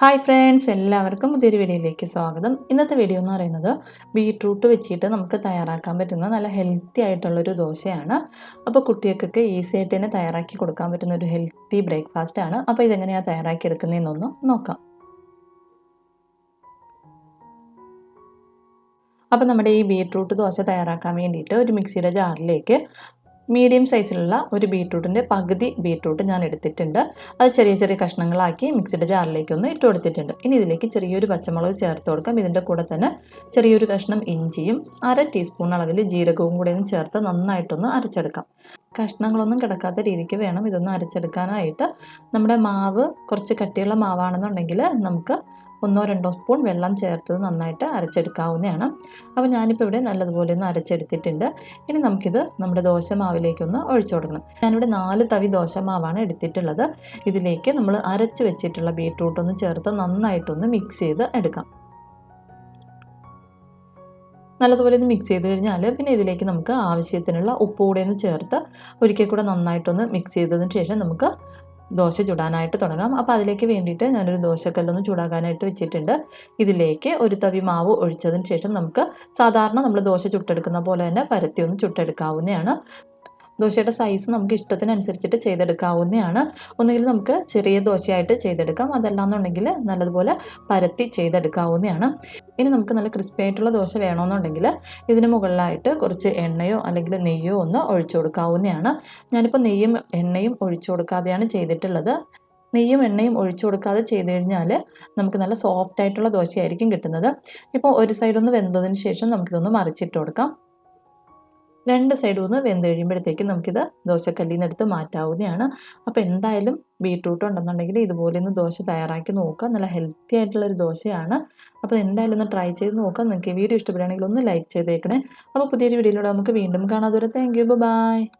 Hi friends എല്ലാവർക്കും പുതിയൊരു വീഡിയോയിലേക്ക് സ്വാഗതം. ഇന്നത്തെ വീഡിയോ എന്ന് പറയുന്നത് ബീട്രൂട്ട് വെച്ചിട്ട് നമുക്ക് തയ്യാറാക്കാൻ പറ്റുന്ന നല്ല ഹെൽത്തി ആയിട്ടുള്ളൊരു ദോശയാണ്. അപ്പോൾ കുട്ടികൾക്കൊക്കെ ഈസി ആയിട്ട് തന്നെ തയ്യാറാക്കി കൊടുക്കാൻ പറ്റുന്ന ഒരു ഹെൽത്തി ബ്രേക്ക്ഫാസ്റ്റ് ആണ്. അപ്പോൾ ഇതെങ്ങനെയാണ് തയ്യാറാക്കി എടുക്കുന്നതെന്നൊന്ന് നോക്കാം. അപ്പോൾ നമ്മുടെ ഈ ബീട്രൂട്ട് ദോശ തയ്യാറാക്കാൻ വേണ്ടിയിട്ട് ഒരു മിക്സിയുടെ ജാറിലേക്ക് മീഡിയം സൈസിലുള്ള ഒരു ബീട്രൂട്ടിന്റെ പകുതി ബീട്രൂട്ട് ഞാൻ എടുത്തിട്ടുണ്ട്. അത് ചെറിയ ചെറിയ കഷ്ണങ്ങളാക്കി മിക്സിയുടെ ജാറിലേക്ക് ഒന്ന് ഇട്ട് കൊടുത്തിട്ടുണ്ട്. ഇനി ഇതിലേക്ക് ചെറിയൊരു പച്ചമുളക് ചേർത്ത് കൊടുക്കാം. ഇതിന്റെ കൂടെ തന്നെ ചെറിയൊരു കഷ്ണം ഇഞ്ചിയും അര ടീസ്പൂൺ അളവിൽ ജീരകവും കൂടെ ഒന്ന് ചേർത്ത് നന്നായിട്ടൊന്ന് അരച്ചെടുക്കാം. കഷ്ണങ്ങളൊന്നും കിടക്കാത്ത രീതിക്ക് വേണം ഇതൊന്ന് അരച്ചെടുക്കാനായിട്ട്. നമ്മുടെ മാവ് കുറച്ച് കട്ടിയുള്ള മാവാണെന്നുണ്ടെങ്കിൽ നമുക്ക് ഒന്നോ രണ്ടോ സ്പൂൺ വെള്ളം ചേർത്തത് നന്നായിട്ട് അരച്ചെടുക്കാവുന്നതാണ്. അപ്പോൾ ഞാനിപ്പോൾ ഇവിടെ നല്ലതുപോലെ ഒന്ന് അരച്ചെടുത്തിട്ടുണ്ട്. ഇനി നമുക്കിത് നമ്മുടെ ദോശമാവിലേക്കൊന്ന് ഒഴിച്ചു കൊടുക്കണം. ഞാനിവിടെ നാല് തവി ദോശമാവാണ് എടുത്തിട്ടുള്ളത്. ഇതിലേക്ക് നമ്മൾ അരച്ച് വെച്ചിട്ടുള്ള ബീട്രൂട്ട് ഒന്ന് ചേർത്ത് നന്നായിട്ടൊന്ന് മിക്സ് ചെയ്ത് എടുക്കാം. നല്ലതുപോലെ ഒന്ന് മിക്സ് ചെയ്ത് കഴിഞ്ഞാൽ പിന്നെ ഇതിലേക്ക് നമുക്ക് ആവശ്യത്തിനുള്ള ഉപ്പ് കൂടെ ഒന്ന് ചേർത്ത് ഒരിക്കൽ കൂടെ നന്നായിട്ടൊന്ന് മിക്സ് ചെയ്തതിന് ശേഷം നമുക്ക് ദോശ ചുടാനായിട്ട് തുടങ്ങാം. അപ്പോൾ അതിലേക്ക് വേണ്ടിയിട്ട് ഞാനൊരു ദോശക്കല്ലൊന്ന് ചൂടാക്കാനായിട്ട് വെച്ചിട്ടുണ്ട്. ഇതിലേക്ക് ഒരു തവി മാവ് ഒഴിച്ചതിന് ശേഷം നമുക്ക് സാധാരണ നമ്മൾ ദോശ ചുട്ടെടുക്കുന്ന പോലെ തന്നെ പരത്തി ഒന്ന് ചുട്ടെടുക്കാവുന്നതാണ്. ദോശയുടെ സൈസ് നമുക്ക് ഇഷ്ടത്തിനനുസരിച്ചിട്ട് ചെയ്തെടുക്കാവുന്നതാണ്. ഒന്നുകിൽ നമുക്ക് ചെറിയ ദോശയായിട്ട് ചെയ്തെടുക്കാം. അതല്ലാന്നുണ്ടെങ്കിൽ നല്ലതുപോലെ പരത്തി ചെയ്തെടുക്കാവുന്നതാണ്. ഇനി നമുക്ക് നല്ല ക്രിസ്പി ആയിട്ടുള്ള ദോശ വേണമെന്നുണ്ടെങ്കിൽ ഇതിന് മുകളിലായിട്ട് കുറച്ച് എണ്ണയോ അല്ലെങ്കിൽ നെയ്യോ ഒന്ന് ഒഴിച്ചു കൊടുക്കാവുന്നതാണ്. ഞാനിപ്പോൾ നെയ്യും എണ്ണയും ഒഴിച്ചു കൊടുക്കാതെയാണ് ചെയ്തിട്ടുള്ളത്. നെയ്യും എണ്ണയും ഒഴിച്ചു കൊടുക്കാതെ ചെയ്ത് കഴിഞ്ഞാൽ നമുക്ക് നല്ല സോഫ്റ്റ് ആയിട്ടുള്ള ദോശയായിരിക്കും കിട്ടുന്നത്. ഇപ്പോൾ ഒരു സൈഡ് ഒന്ന് വെന്തതിന് ശേഷം നമുക്കിതൊന്ന് മറിച്ചിട്ട് കൊടുക്കാം. രണ്ട് സൈഡും ഒന്ന് വെന്ത് കഴിയുമ്പോഴത്തേക്കും നമുക്കിത് ദോശക്കല്ലിൽ നിന്ന് എടുത്ത് മാറ്റാവുന്നതാണ്. അപ്പോൾ എന്തായാലും ബീട്രൂട്ട് ഉണ്ടെന്നുണ്ടെങ്കിൽ ഇതുപോലെ ഒന്ന് ദോശ തയ്യാറാക്കി നോക്കുക. നല്ല ഹെൽത്തി ആയിട്ടുള്ളൊരു ദോശയാണ്. അപ്പോൾ എന്തായാലും ഒന്ന് ട്രൈ ചെയ്ത് നോക്കാം നിങ്ങൾക്ക് വീഡിയോ ഇഷ്ടപ്പെടുകയാണെങ്കിൽ ഒന്ന് ലൈക്ക് ചെയ്തേക്കണേ. അപ്പോൾ പുതിയൊരു വീഡിയോയിലൂടെ നമുക്ക് വീണ്ടും കാണാം. ദൂരെ താങ്ക് യു ബൈ